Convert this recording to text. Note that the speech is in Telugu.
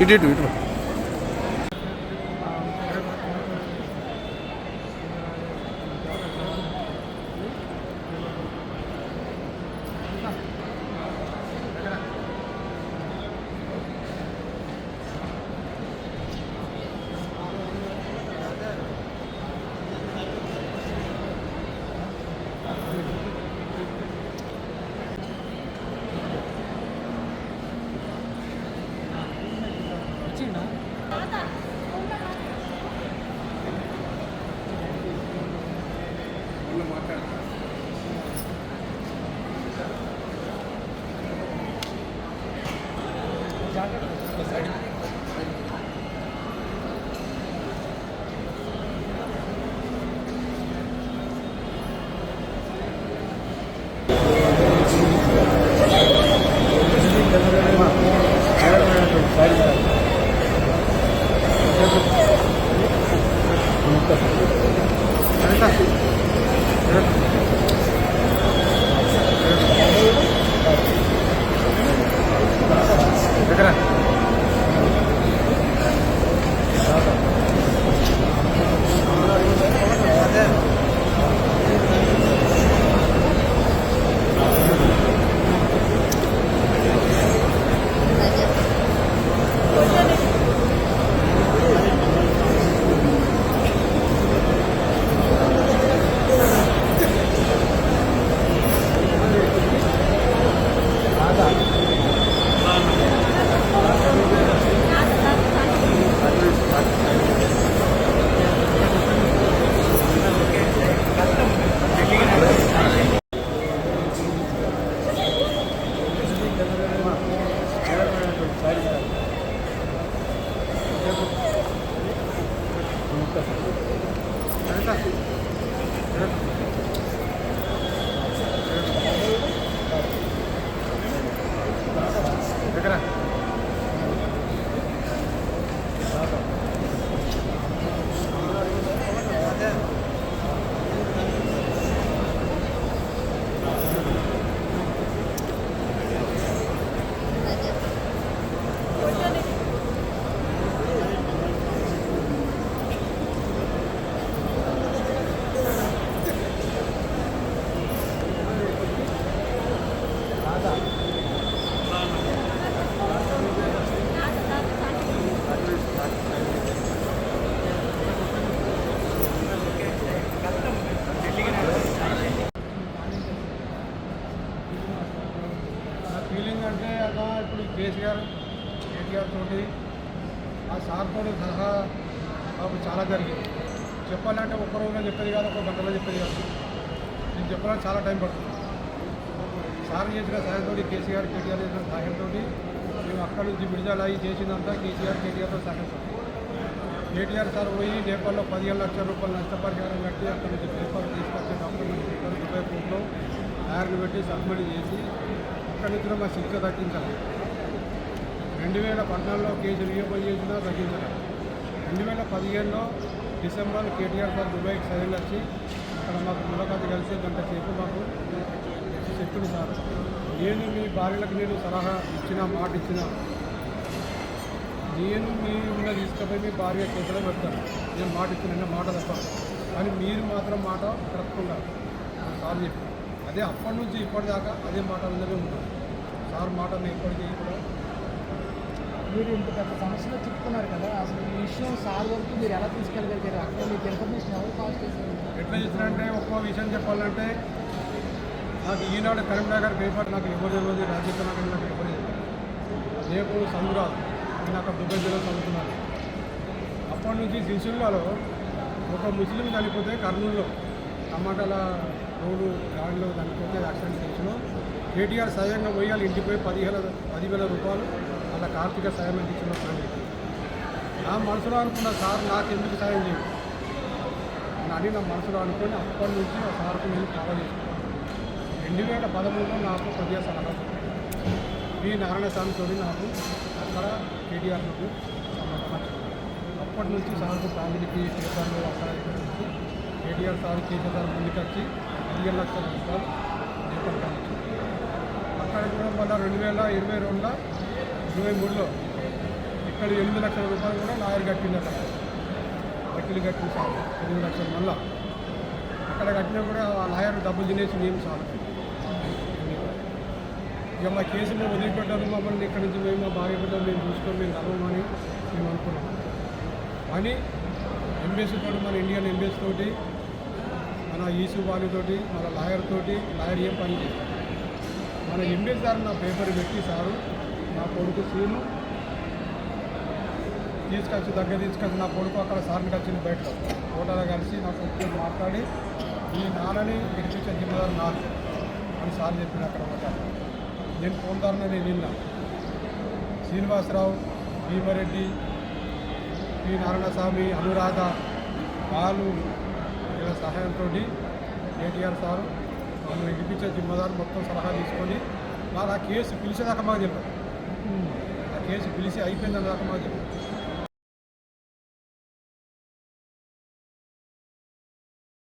이리로 이리로 నా 思ったさ。కేసీఆర్ కేటీఆర్ తోటి ఆ సార్తో సలహా మాకు చాలా జరిగింది. చెప్పాలంటే ఒక్క రోజున చెప్పేది కాదు ఒక గంటలో చెప్పేది కాదు. నేను చెప్పడానికి చాలా టైం పడుతుంది. సార్ చేసిన సహాయంతో కేసీఆర్ కేటీఆర్ చేసిన సహాయంతో మేము అక్కడి నుంచి విడుదల అయ్యి చేసిందంతా కేసీఆర్ కేటీఆర్తో సహాయం కేటీఆర్ సార్ పోయి నేపాల్లో పదిహేను లక్షల రూపాయలు నష్టపరిహారం కట్టి అక్కడ నుంచి పేపర్ తీసుకొచ్చి డాక్యుమెంట్ రూపాయల దుబాయ్ కోర్టులో పెట్టి సబ్మిట్ చేసి అక్కడి నుంచి మా శిక్ష తగ్గించాలి. రెండు వేల పద్నాలుగులో కేసు రీఓపెన్ చేసినా తగ్గించాలి. రెండు వేల పదిహేనులో డిసెంబర్ కేటీఆర్ సార్ దుబాయ్కి సైన్ వచ్చి అక్కడ మాకు ములకాతి కలిసి గంట సేపు మాకు చెప్పింది సార్. నేను మీ భార్యలకు నేను సలహా ఇచ్చిన మాట ఇచ్చిన నేను మీ ఉన్న తీసుకుపోయి మీ భార్య చేతిలో పెడతాను. నేను మాట ఇచ్చిన మాట తప్ప. కానీ మీరు మాత్రం మాట తిరగకుండా సార్ చెప్పి అదే అప్పటి నుంచి ఇప్పటిదాకా అదే మాట అందరూ ఉంటాను సార్ మాట నేను ఇప్పటికీ కూడా మీరు ఇంత పెద్ద సమస్యలో చిక్కుకున్నారు కదా అసలు ఈ విషయం సార్ వరకు మీరు ఎలా తీసుకెళ్ళగలిగారు? అక్కడ మీకు ఇన్ఫర్మేషన్ ఎవరు పాస్ చేశారు? ఎట్లా చేసినంటే ఒక్కో విషయం చెప్పాలంటే నాకు ఈనాడు కరీంనగర్ పేపర్ నాకు ఎవరు తెలియదు రాజకీయ నాకు నాకు ఎవరు తెలియదు. రేపు సందురాలు నేను అక్కడ దుబాయ్ జిల్లా చదువుతున్నాను. అప్పటి నుంచి సిరిసిల్లాలో ఒక ముస్లిం చనిపోతే కర్నూలులో టమాటాల రోడ్డు దాడిలో చనిపోతే యాక్సిడెంట్ చేసిన. కేటీఆర్ స్వయంగా పోయి వాళ్ళ ఇంటికి పోయి పదిహేల పదివేల రూపాయలు వాళ్ళ ఆర్థిక సాయం అందించిన ఇచ్చిన ఫ్యామిలీకి నా మనసులో అనుకున్న సార్ నాకు ఎందుకు సాయం చేయదు అని నా మనసులో అనుకుని అప్పటి నుంచి ఆ సార్కు నేను ఫాలో చేసుకున్నాను. రెండు వేల పదమూడులో నాకు కొద్దిగా సలహా వి నారాయణ స్వామితో నాకు అక్కడ కేటీఆర్ నుండి అప్పటి నుంచి సార్కు ఫ్యామిలీకి పేపర్లు అక్కడ నుంచి కేటీఆర్ సార్ కేసీఆర్ ముందుకు వచ్చి పదిహేను లక్షల రూపాయలు అక్కడ కూడా మళ్ళీ రెండు వేల ఇరవై రెండులో ఇరవై మూడులో ఇక్కడ ఎనిమిది లక్షల రూపాయలు కూడా లాయర్ కట్టిందట. వకీలు కట్టింది సార్ ఎనిమిది లక్షలు మళ్ళా. అక్కడ కట్టినా కూడా ఆ లాయర్ డబ్బులు తినేసి మేము సార్ ఇక మా కేసు మేము వదిలిపెట్టారు మమ్మల్ని. ఇక్కడి నుంచి మేము మా భార్య బిడ్డలు మేము చూసుకొని మేము కలవమని మేము అనుకున్నాం. కానీ ఎంబీసీ తోటి మన ఇండియన్ ఎంబీసీ తోటి మన ఈసూ తోటి మన లాయర్ తోటి లాయర్ ఏం పని చేస్తారు మన ఎంబీసీ సార్ నా పేపర్ పెట్టి సారు నా కొడుకు సీను. తీసుకొచ్చి దగ్గర తీసుకొచ్చి నా కొడుకు అక్కడ సార్ని వచ్చింది బయట ఫోటోలో కలిసి నా కొడుకు మాట్లాడి ఈ నాన్నని గెలిపించే జిమ్మదారు నాన్న అని సార్ చెప్పింది అక్కడ ఒక నేను ఫోన్దారున నేను విన్నా. శ్రీనివాసరావు భీమారెడ్డి పి. నారాయణస్వామి అనురాధ వాళ్ళు వీళ్ళ సహాయంతో కేటీఆర్ సారు వాళ్ళు గెలిపించే జిమ్మదారు మొత్తం సలహా తీసుకొని వాళ్ళు ఆ కేసు పిలిచేదాకా మాకు చెప్పారు కేసు పిలిచి అయిపోయిందని దాకా మాకు